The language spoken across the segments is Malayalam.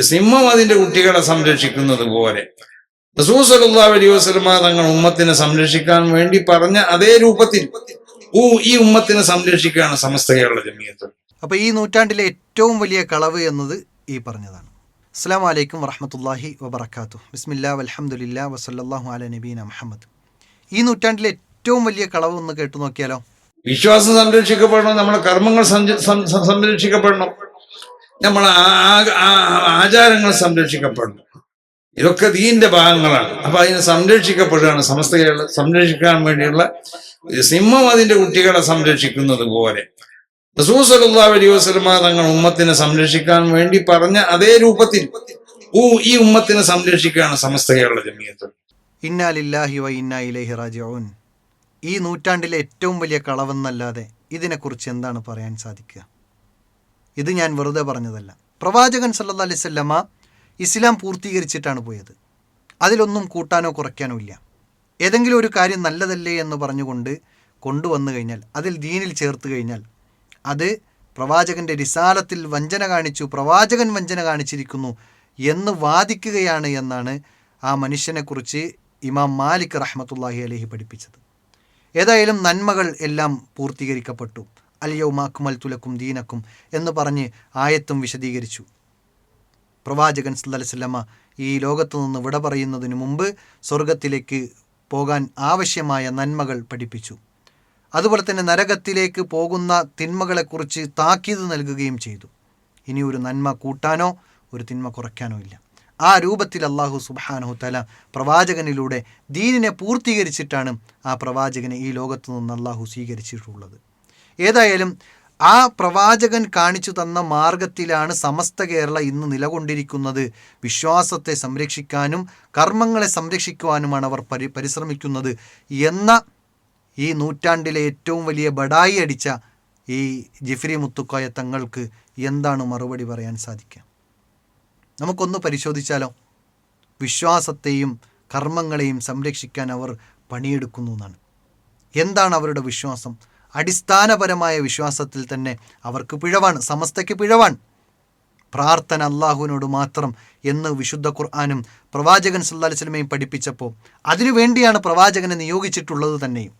സിംഹം അതിന്റെ കുട്ടികളെ സംരക്ഷിക്കുന്നത് പോലെ. റസൂസലാ അലൈഹി വസല്ലമ തങ്ങൾ ഉമ്മത്തിനെ സംരക്ഷിക്കാൻ വേണ്ടി പറഞ്ഞ അതേ രൂപത്തിൽ ഊ ഈ ഉമ്മത്തിനെ സംരക്ഷിക്കുകയാണ് സമസ്ത കേരള ജമീയത്ത് അപ്പൊ ഈ നൂറ്റാണ്ടിലെ ഏറ്റവും വലിയ കളവ് എന്നത് ഈ പറഞ്ഞതാണ്. അസ്സാം വലൈക്കും വറഹമത്തല്ലാഹി വബർക്കാത്തു ബിസ്മില്ലാ വലഹമുല്ല വസല്ലല്ലാഹു അല നബീന മുഹമ്മദ്. ഈ നൂറ്റാണ്ടിലെ ഏറ്റവും വലിയ കളവ് ഒന്ന് കേട്ടു നോക്കിയാലോ? വിശ്വാസം സംരക്ഷിക്കപ്പെടണം നമ്മുടെ കർമ്മങ്ങൾ സംരക്ഷിക്കപ്പെടണം. ആ- ആചാരങ്ങൾ സംരക്ഷിക്കപ്പെടണം ഇതൊക്കെ ദീന്റെ ഭാഗങ്ങളാണ്. അപ്പൊ അതിനെ സംരക്ഷിക്കപ്പെടുകയാണ് സമസ്ത കേരള സംരക്ഷിക്കാൻ വേണ്ടിയുള്ള സിംഹം അതിന്റെ കുട്ടികളെ സംരക്ഷിക്കുന്നത് പോലെ. റസൂസലാ അലൈഹി വസല്ലമ തങ്ങൾ ഉമ്മത്തിനെ സംരക്ഷിക്കാൻ വേണ്ടി പറഞ്ഞ അതേ രൂപത്തിൽ ഈ ഉമ്മത്തിനെ സംരക്ഷിക്കുകയാണ് സമസ്ത കേരള ജമിയത്ത്. ഇന്നാലില്ലാഹി ഇലൈഹി റാജിഊൻ. ഈ നൂറ്റാണ്ടിലെ ഏറ്റവും വലിയ കളവെന്നല്ലാതെ ഇതിനെക്കുറിച്ച് എന്താണ് പറയാൻ സാധിക്കുക? ഇത് ഞാൻ വെറുതെ പറഞ്ഞതല്ല. പ്രവാചകൻ സല്ലാ അലൈഹി വസല്ലമ ഇസ്ലാം പൂർത്തീകരിച്ചിട്ടാണ് പോയത്. അതിലൊന്നും കൂട്ടാനോ കുറയ്ക്കാനോ ഇല്ല. ഏതെങ്കിലും ഒരു കാര്യം നല്ലതല്ലേ എന്ന് പറഞ്ഞുകൊണ്ട് കൊണ്ടുവന്നു കഴിഞ്ഞാൽ അതിൽ ദീനിൽ ചേർത്ത് കഴിഞ്ഞാൽ അത് പ്രവാചകന്റെ രിസാലത്തിൽ വഞ്ചന കാണിച്ചു പ്രവാചകൻ വഞ്ചന കാണിച്ചിരിക്കുന്നു എന്ന് വാദിക്കുകയാണ് എന്നാണ് ആ മനുഷ്യനെക്കുറിച്ച് ഇമാം മാലിക് റഹ്മത്തുല്ലാഹി അലഹി പഠിപ്പിച്ചത്. ഏതായാലും നന്മകൾ എല്ലാം പൂർത്തീകരിക്കപ്പെട്ടു. അലിയവും അക്മൽ തുലക്കും ദീനക്കും എന്ന് പറഞ്ഞ് ആയത്തും വിശദീകരിച്ചു. പ്രവാചകൻ സല്ലല്ലാഹു ഈ ലോകത്തു നിന്ന് വിട പറയുന്നതിന് മുമ്പ് സ്വർഗത്തിലേക്ക് പോകാൻ ആവശ്യമായ നന്മകൾ പഠിപ്പിച്ചു. അതുപോലെ തന്നെ നരകത്തിലേക്ക് പോകുന്ന തിന്മകളെക്കുറിച്ച് താക്കീത് നൽകുകയും ചെയ്തു. ഇനി ഒരു നന്മ കൂട്ടാനോ ഒരു തിന്മ കുറയ്ക്കാനോ ഇല്ല. ആ രൂപത്തിൽ അള്ളാഹു സുബാനഹു തല പ്രവാചകനിലൂടെ ദീനിനെ പൂർത്തീകരിച്ചിട്ടാണ് ആ പ്രവാചകനെ ഈ ലോകത്തു നിന്ന് അള്ളാഹു സ്വീകരിച്ചിട്ടുള്ളത്. ഏതായാലും ആ പ്രവാചകൻ കാണിച്ചു തന്ന മാർഗത്തിലാണ് സമസ്ത കേരള ഇന്ന് നിലകൊണ്ടിരിക്കുന്നത്. വിശ്വാസത്തെ സംരക്ഷിക്കാനും കർമ്മങ്ങളെ സംരക്ഷിക്കുവാനുമാണ് അവർ പരി പരിശ്രമിക്കുന്നത് എന്ന ഈ നൂറ്റാണ്ടിലെ ഏറ്റവും വലിയ ബഡായി അടിച്ച ഈ ജിഫ്രി മുത്തുക്കോയ തങ്ങൾക്ക് എന്താണ് മറുപടി പറയാൻ സാധിക്കുക? നമുക്കൊന്ന് പരിശോധിച്ചാലോ? വിശ്വാസത്തെയും കർമ്മങ്ങളെയും സംരക്ഷിക്കാൻ അവർ പണിയെടുക്കുന്നു എന്നാണ്. എന്താണ് അവരുടെ വിശ്വാസം? അടിസ്ഥാനപരമായ വിശ്വാസത്തിൽ തന്നെ അവർക്ക് പിഴവാണ് സമസ്തയ്ക്ക് പിഴവാണ്. പ്രാർത്ഥന അള്ളാഹുവിനോട് മാത്രം എന്ന് വിശുദ്ധ ഖുർആാനും പ്രവാചകൻ സല്ലാ വസ്ലമയും പഠിപ്പിച്ചപ്പോൾ അതിനുവേണ്ടിയാണ് പ്രവാചകനെ നിയോഗിച്ചിട്ടുള്ളത് തന്നെയും.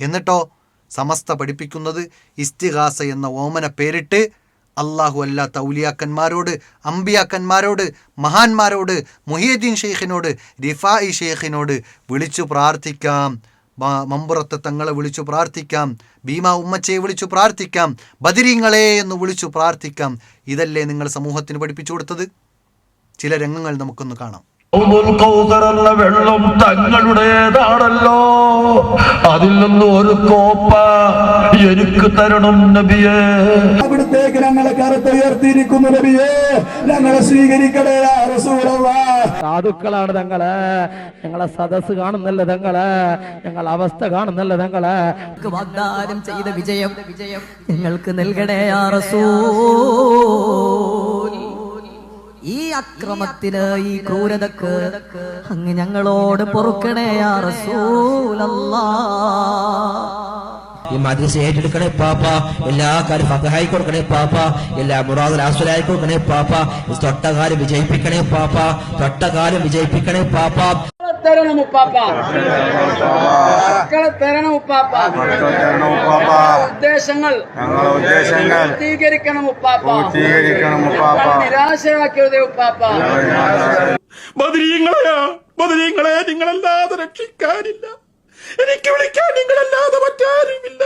എന്നിട്ടോ സമസ്ത പഠിപ്പിക്കുന്നത് ഇസ്തിഹാസ എന്ന ഓമന പേരിട്ട് അള്ളാഹു അല്ലാത്ത ഔലിയാക്കന്മാരോട് അമ്പിയാക്കന്മാരോട് മഹാന്മാരോട് മുഹിയദ്ദീൻ ഷെയ്ഖിനോട് റിഫായി ഷെയ്ഖിനോട് വിളിച്ചു പ്രാർത്ഥിക്കാം. മമ്പുറത്തെ തങ്ങളെ വിളിച്ചു പ്രാർത്ഥിക്കാം. ഭീമ ഉമ്മച്ചയെ വിളിച്ചു പ്രാർത്ഥിക്കാം. ബദിരീങ്ങളെ എന്ന് വിളിച്ചു പ്രാർത്ഥിക്കാം. ഇതല്ലേ നിങ്ങൾ സമൂഹത്തിന് പഠിപ്പിച്ചു കൊടുത്തത്? ചില രംഗങ്ങൾ നമുക്കൊന്ന് കാണാം. വെള്ളം തങ്ങളുടേതാണല്ലോ. അതിൽ നിന്ന് ഒരു കോപ്പ എനിക്ക് തരണം നബിയേ. അവിടുത്തേക്ക് ഞങ്ങളെ കറുത്ത് ഉയർത്തിയിരിക്കുന്നു നബിയേ. ഞങ്ങളെ സ്വീകരിക്കണേ യാ റസൂലല്ലാഹ് സാധുക്കളാണ് തങ്ങൾ. ഞങ്ങളെ സദസ് കാണുന്നല്ല തങ്ങൾ. ഞങ്ങൾ അവസ്ഥ കാണുന്നല്ല തങ്ങൾ. വാഗ്ദാനം ചെയ്ത വിജയം വിജയം നിങ്ങൾക്ക് നൽകണേ യാ റസൂൽ. ഈ അക്രമത്തിന് ഈ ക്രൂരതക്ക് അങ്ങ് ഞങ്ങളോട് പൊറുക്കണേ യാ റസൂലല്ലാ. ഈ മദ്രസ ഏറ്റെടുക്കണേ പാപ്പ. എല്ലാ കാര്യം ഫതഹായി കൊടുക്കണേ പാപ്പ. എല്ലാ മുറാദ് ആസുലായി കൊടുക്കണേ പാപ്പ. തൊട്ടകാലം വിജയിപ്പിക്കണേ പാപ്പ. തൊട്ടകാലം വിജയിപ്പിക്കണേ പാപ്പ. തരണം ഉപ്പാപ്പ. മക്കളെ തരണം ഉപ്പാപ്പ. ഉദ്ദേശങ്ങൾ പൂർത്തീകരിക്കണം ഉപ്പാപ്പ. ഞങ്ങളെ നിരാശയാക്കരുതേ ഉപ്പാപ്പ. ബദരീങ്ങളെയാ ബദരീങ്ങളെ നിങ്ങളല്ലാതെ രക്ഷിക്കാനില്ല. എനിക്ക് വിളിക്കാൻ നിങ്ങളല്ലാതെ മറ്റാരുമില്ല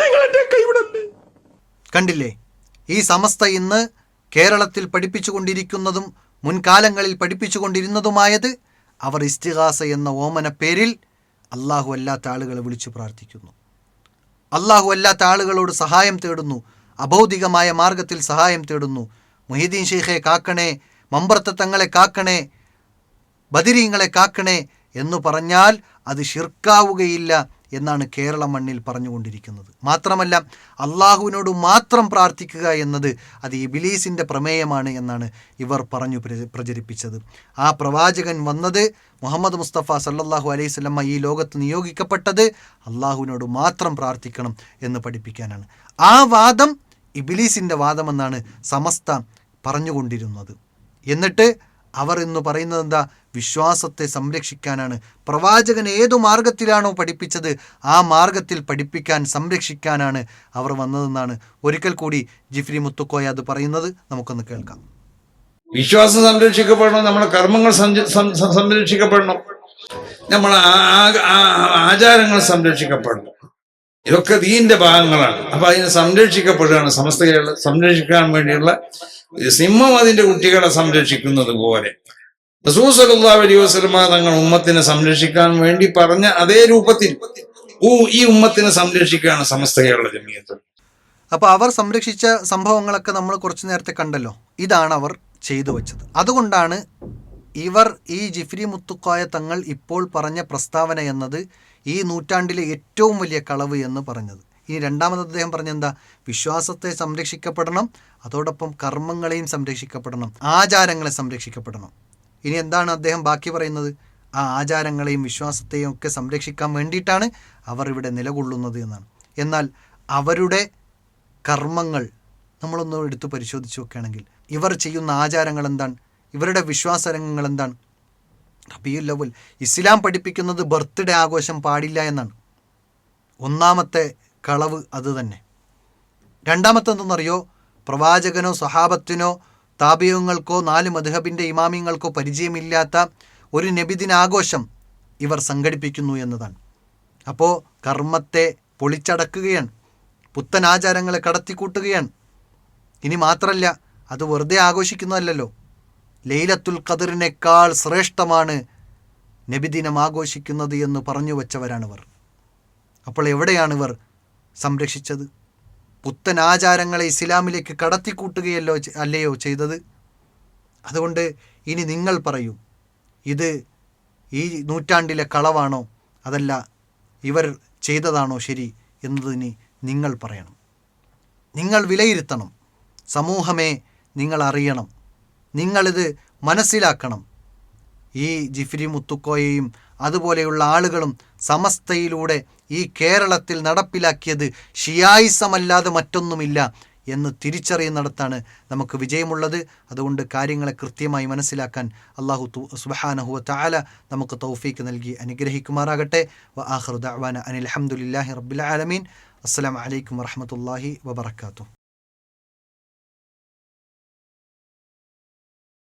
നിങ്ങൾ എന്റെ കൈവിടല്ലേ കണ്ടില്ലേ? ഈ സമസ്ത ഇന്ന് കേരളത്തിൽ പഠിപ്പിച്ചുകൊണ്ടിരിക്കുന്നതും മുൻകാലങ്ങളിൽ പഠിപ്പിച്ചുകൊണ്ടിരുന്നതുമായത് അവർ ഇസ്തിഹാസ എന്ന ഓമന പേരിൽ അള്ളാഹു അല്ലാത്ത ആളുകളെ വിളിച്ചു പ്രാർത്ഥിക്കുന്നു. അള്ളാഹു അല്ലാത്ത ആളുകളോട് സഹായം തേടുന്നു. അഭൗതികമായ മാർഗത്തിൽ സഹായം തേടുന്നു. മൊഹീദ്ദീൻ ഷെയ്ഖെ കാക്കണേ മമ്പ്രത്തെ തങ്ങളെ കാക്കണേ ബദിരീങ്ങളെ കാക്കണേ എന്ന് പറഞ്ഞാൽ അത് ഷിർക്കാവുകയില്ല എന്നാണ് കേരള മണ്ണിൽ പറഞ്ഞുകൊണ്ടിരിക്കുന്നത്. മാത്രമല്ല അള്ളാഹുവിനോട് മാത്രം പ്രാർത്ഥിക്കുക എന്നത് അത് ഇബിലീസിന്റെ പ്രമേയമാണ് എന്നാണ് ഇവർ പറഞ്ഞു പ്രചരിപ്പിച്ചത്. ആ പ്രവാചകൻ വന്നത് മുഹമ്മദ് മുസ്തഫ സല്ലാഹു അലൈഹി സ്വലമ്മ ഈ ലോകത്ത് നിയോഗിക്കപ്പെട്ടത് അള്ളാഹുവിനോട് മാത്രം പ്രാർത്ഥിക്കണം എന്ന് പഠിപ്പിക്കാനാണ്. ആ വാദം ഇബിലീസിന്റെ വാദമെന്നാണ് സമസ്ത പറഞ്ഞുകൊണ്ടിരുന്നത്. എന്നിട്ട് അവർ എന്ന് പറയുന്നത് എന്താ? വിശ്വാസത്തെ സംരക്ഷിക്കാനാണ്. പ്രവാചകൻ ഏതു മാർഗത്തിലാണോ പഠിപ്പിച്ചത് ആ മാർഗത്തിൽ പഠിപ്പിക്കാൻ സംരക്ഷിക്കാനാണ് അവർ വന്നതെന്നാണ് ഒരിക്കൽ കൂടി ജിഫ്രി മുത്തുക്കോയ അത് പറയുന്നത്. നമുക്കൊന്ന് കേൾക്കാം. വിശ്വാസം സംരക്ഷിക്കപ്പെടണം നമ്മുടെ കർമ്മങ്ങൾ സംരക്ഷിക്കപ്പെടണം. നമ്മൾ ആചാരങ്ങൾ സംരക്ഷിക്കപ്പെടണം. ഇതൊക്കെ ദീന്റെ ഭാഗങ്ങളാണ്. അപ്പൊ അതിനെ സംരക്ഷിക്കപ്പെടുകയാണ് സമസ്തകളെ സംരക്ഷിക്കാൻ വേണ്ടിയുള്ള സിംഹം അതിന്റെ കുട്ടികളെ സംരക്ഷിക്കുന്നത് പോലെ. അലൈഹി തങ്ങൾ ഉമ്മത്തിനെ സംരക്ഷിക്കാൻ വേണ്ടി പറഞ്ഞ അതേ രൂപത്തിൽ ഓ ഈ ഉമ്മത്തിനെ സംരക്ഷിക്കുകയാണ് സമസ്ത കേരള ജമീയത്ത്. അപ്പൊ അവർ സംരക്ഷിച്ച സംഭവങ്ങളൊക്കെ നമ്മൾ കുറച്ചു നേരത്തെ കണ്ടല്ലോ. ഇതാണ് അവർ ചെയ്തു വെച്ചത്. അതുകൊണ്ടാണ് ഇവർ ഈ ജിഫ്രി മുത്തുക്കോയ തങ്ങൾ ഇപ്പോൾ പറഞ്ഞ പ്രസ്താവന എന്നത് ഈ നൂറ്റാണ്ടിലെ ഏറ്റവും വലിയ കളവ് എന്ന് പറഞ്ഞത്. ഇനി രണ്ടാമത് അദ്ദേഹം പറഞ്ഞെന്താ വിശ്വാസത്തെ സംരക്ഷിക്കപ്പെടണം അതോടൊപ്പം കർമ്മങ്ങളെയും സംരക്ഷിക്കപ്പെടണം ആചാരങ്ങളെ സംരക്ഷിക്കപ്പെടണം. ഇനി എന്താണ് അദ്ദേഹം ബാക്കി പറയുന്നത്? ആ ആചാരങ്ങളെയും വിശ്വാസത്തെയും ഒക്കെ സംരക്ഷിക്കാൻ വേണ്ടിയിട്ടാണ് അവർ ഇവിടെ നിലകൊള്ളുന്നത് എന്നാണ്. എന്നാൽ അവരുടെ കർമ്മങ്ങൾ നമ്മളൊന്ന് എടുത്ത് പരിശോധിച്ച് നോക്കുകയാണെങ്കിൽ ഇവർ ചെയ്യുന്ന ആചാരങ്ങൾ എന്താണ്? ഇവരുടെ വിശ്വാസരംഗങ്ങൾ എന്താണ്? റബിയുൽ ഇസ്ലാം പഠിപ്പിക്കുന്നത് ബർത്ത്ഡേ ആഘോഷം പാടില്ല എന്നാണ്. ഒന്നാമത്തെ കളവ് അത് തന്നെ. രണ്ടാമത്തെന്തെന്നറിയോ? പ്രവാചകനോ സഹാബത്തിനോ താപിയങ്ങൾക്കോ നാല് മധുഹബിന്റെ ഇമാമിങ്ങൾക്കോ പരിചയമില്ലാത്ത ഒരു നബിദിനാഘോഷം ഇവർ സംഘടിപ്പിക്കുന്നു എന്നതാണ്. അപ്പോൾ കർമ്മത്തെ പൊളിച്ചടക്കുകയാണ്. പുത്തൻ ആചാരങ്ങളെ കടത്തിക്കൂട്ടുകയാണ്. ഇനി മാത്രമല്ല അത് വെറുതെ ആഘോഷിക്കുന്നതല്ലോ ലൈലത്തുൽ ഖദറിനേക്കാൾ ശ്രേഷ്ഠമാണ് നബിദിനം ആഘോഷിക്കുന്നത് എന്ന് പറഞ്ഞു വച്ചവരാണിവർ. അപ്പോൾ എവിടെയാണിവർ സംരക്ഷിച്ചത്. പുത്തൻ ആചാരങ്ങളെ ഇസ്ലാമിലേക്ക് കടത്തിക്കൂട്ടുകയല്ലോ അല്ലയോ ചെയ്തത്? അതുകൊണ്ട് ഇനി നിങ്ങൾ പറയൂ ഇത് ഈ നൂറ്റാണ്ടിലെ കളവാണോ? അതല്ല ഇവർ ചെയ്തതാണോ ശരി എന്നതിന് നിങ്ങൾ പറയണം. നിങ്ങൾ വിലയിരുത്തണം. സമൂഹമേ നിങ്ങൾ അറിയണം. നിങ്ങളിത് മനസ്സിലാക്കണം. ഈ ജിഫ്രി മുത്തുക്കോയെയും അതുപോലെയുള്ള ആളുകളും സമസ്തയിലൂടെ ഈ കേരളത്തിൽ നടപ്പിലാക്കിയത് ഷിയായിസമല്ലാതെ മറ്റൊന്നുമില്ല എന്ന് തിരിച്ചറിയുന്നിടത്താണ് നമുക്ക് വിജയമുള്ളത്. അതുകൊണ്ട് കാര്യങ്ങളെ കൃത്യമായി മനസ്സിലാക്കാൻ അള്ളാഹു തു സുബഹാനഹുവ താല നമുക്ക് തൗഫീക്ക് നൽകി അനുഗ്രഹിക്കുമാറാകട്ടെ. വ ആഹ്റു ദഅ്വാന അനിൽ അഹമ്മദില്ലാഹി റബ്ബിൽ ആലമീൻ. അസ്സലാമു അലൈക്കും വറഹ്മത്തുള്ളാഹി വബറകാതുഹു.